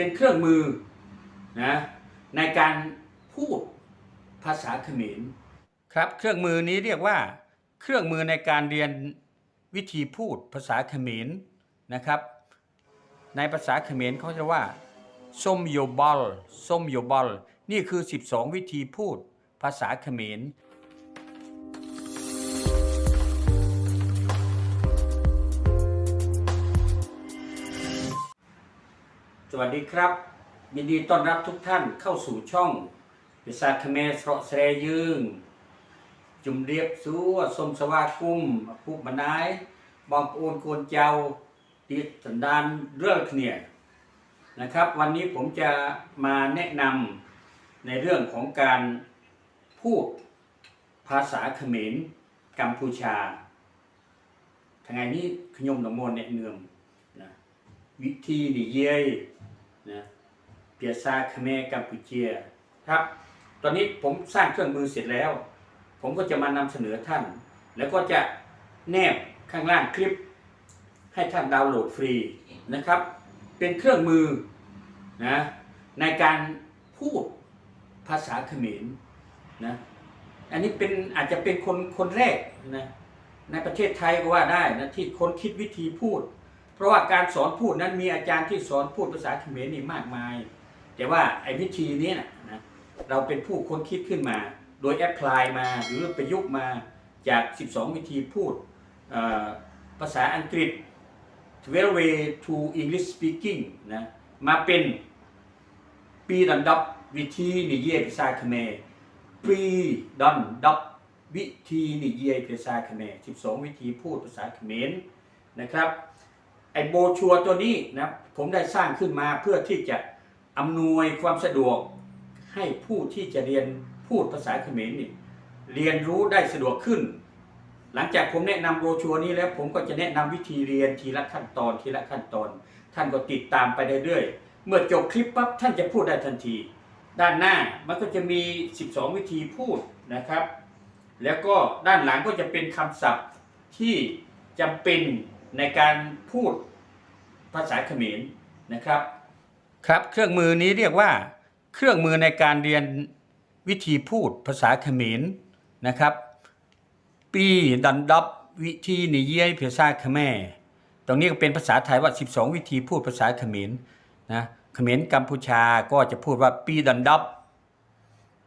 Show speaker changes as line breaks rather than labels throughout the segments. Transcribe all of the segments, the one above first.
เป็นเครื่องมือนะในการพูดภาษาเขมรครับเครื่องมือนี้เรียกว่า เครื่องมือในการเรียนวิธีพูดภาษาเขมรนะครับ ในภาษาเขมรเขาจะว่าส้มโยบอลส้มโยบอลนี่คือ 12 วิธีพูดภาษาเขมร สวัสดีครับยินดีต้อนรับทุกท่านเข้าสู่ช่องภาษาเขมรเสราะแสรยืงจุมเรียบสัวสมสวากุ้มผู้บรรนายบองโอนโกนเจ้าติดสันดานเรื่องเนียนะครับ วันนี้ผมจะมาแนะนำในเรื่องของการพูดภาษาเขมรกัมพูชาทางไงนี้ขยมหนองมนแนะเนืองนะวิธีนิเยย นะเปียซาเขมกัมพูเชียครับ ตอนนี้ผมสร้างเครื่องมือเสร็จแล้ว ผมก็จะมานำเสนอท่าน แล้วก็จะแนบข้างล่างคลิป ให้ท่านดาวน์โหลดฟรีนะครับ เป็นเครื่องมือนะในการพูดภาษาเขมรนะอันนี้เป็นอาจจะเป็นคนคนแรกนะในประเทศไทยก็ว่าได้นะที่คนคิดวิธีพูด เพราะว่าการสอนพูดนั้นมีอาจารย์ที่สอนพูดภาษาเขมรนี่มากมาย แต่ว่าไอ้วิธีนี้นะนะเราเป็นผู้ค้นคิดขึ้นมา โดยแอพพลายมาหรือประยุกต์มาจาก 12 วิธีพูดภาษาอังกฤษ 12 way to English speaking นะมาเป็นปีดันดับวิธีนิเยภาษาเขมรปีดันดับวิธีนิเยภาษาเขมร12 วิธีพูดภาษาเขมรนะครับ อโบชัวตัวนี้นะผมได้สร้างขึ้นมาเพื่อที่จะอำนวยความสะดวก ให้ผู้ที่จะเรียนพูดภาษาเขมรนี่เรียนรู้ได้สะดวกขึ้น หลังจากผมแนะนำโบชัวนี้แล้ว ผมก็จะแนะนำวิธีเรียนทีละขั้นตอนทีละขั้นตอน ท่านก็ติดตามไปเรื่อยๆเมื่อจบคลิปปั๊บท่านจะพูดได้ทันที ด้านหน้ามันก็จะมี 12 วิธีพูดนะครับ แล้วก็ด้านหลังก็จะเป็นคำศัพท์ที่จำเป็น ในการพูดภาษาเขมรนะครับ ครับเครื่องมือนี้เรียกว่าเครื่องมือในการเรียนวิธีพูดภาษาเขมรนะครับ ปีดันดับวิธีนิเยยภาษาเขมรตรงนี้ก็เป็นภาษาไทยว่า 12 วิธีพูดภาษาเขมรนะเขมรกัมพูชาก็จะพูดว่าปีดันดับ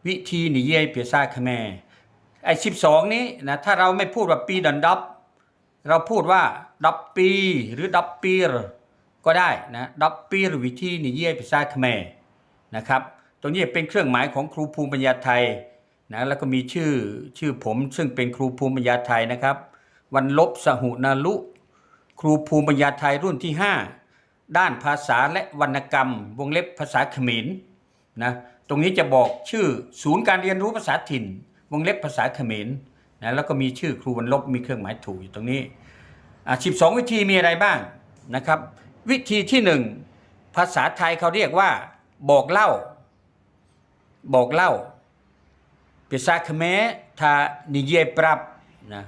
วิธีนิเยยภาษาเขมรไอ้12นี้นะถ้าเราไม่พูดว่าปีดันดับ เราพูดว่า ดับปีหรือดับปีรก็ได้นะดับปีรวิธีนิเยยภาษาเขมรนะครับตรงนี้เป็นเครื่องหมายของครูภูมิปัญญาไทยนะแล้วก็มีชื่อชื่อผมซึ่งเป็นครูภูมิปัญญาไทยนะครับ วันลบสหุนาลุ ครูภูมิปัญญาไทยรุ่นที่ 5 ด้านภาษาและวรรณกรรม วงเล็บภาษาเขมรนะตรงนี้จะบอกชื่อศูนย์การเรียนรู้ภาษาถิ่น วงเล็บภาษาเขมรนะแล้วก็มีชื่อครูวันลบมีเครื่องหมายถูกอยู่ตรงนี้ อะ12วิธีมีอะไรบ้างนะครับ วิธีที่1ภาษาไทยเขาเรียกว่า บอกเล่า บอกเล่าภาษาเขมรถ้านิเยปรับนะ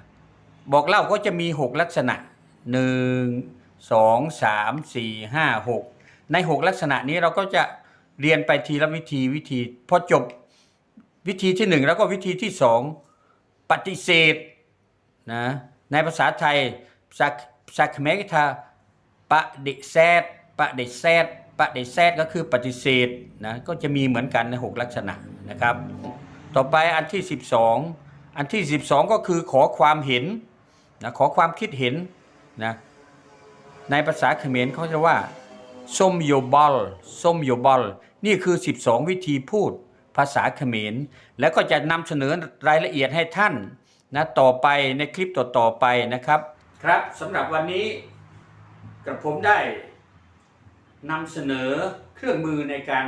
บอกเล่าก็จะมี 6 ลักษณะ 1 2 3 4 5 6 ใน 6 ลักษณะนี้เราก็จะเรียนไปทีละวิธีวิธีพอจบวิธีที่ 1 แล้วก็วิธีที่ 2 ปฏิเสธนะในภาษาไทย ภาษาภาษาเมก็ถ้าปฏิเสธปฏิเสธปฏิเสธก็คือปฏิเสธนะก็จะมีเหมือนกันใน6ลักษณะนะครับ ต่อไปอันที่ 12 อันที่ 12 ก็คือขอความเห็นนะขอความคิดเห็นนะในภาษาเขมรเขาจะว่าส้มโยบอลส้มโยบอลนี่คือ 12 วิธีพูดภาษาเขมร แล้วก็จะนำเสนอรายละเอียดให้ท่านนะต่อไปในคลิปต่อๆไปนะครับ ครับสำหรับวันนี้กระผมได้นำเสนอเครื่องมือในการ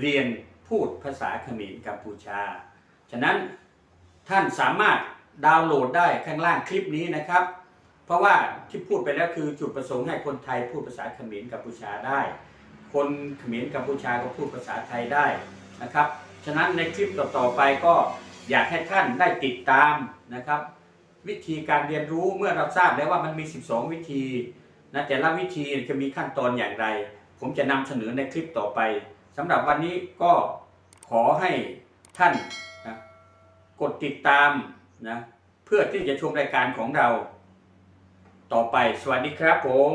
เรียนพูดภาษาเขมรกัมพูชา ฉะนั้นท่านสามารถดาวน์โหลดได้ข้างล่างคลิปนี้นะครับ เพราะว่าที่พูดไปแล้วคือจุดประสงค์ให้คนไทยพูดภาษาเขมรกัมพูชาได้ คนเขมรกัมพูชาก็พูดภาษาไทยได้นะครับ ฉะนั้นในคลิปต่อๆไปก็อยากให้ท่านได้ติดตามนะครับ วิธีการเรียนรู้เมื่อเราทราบแล้วว่ามันมี 12 วิธีนะแต่ละวิธีจะมีขั้นตอนอย่างไร ผมจะนำเสนอในคลิปต่อไปสำหรับวันนี้ก็ขอให้ท่านนะกดติดตามนะเพื่อที่จะชมรายการของเรา ต่อไปสวัสดีครับผม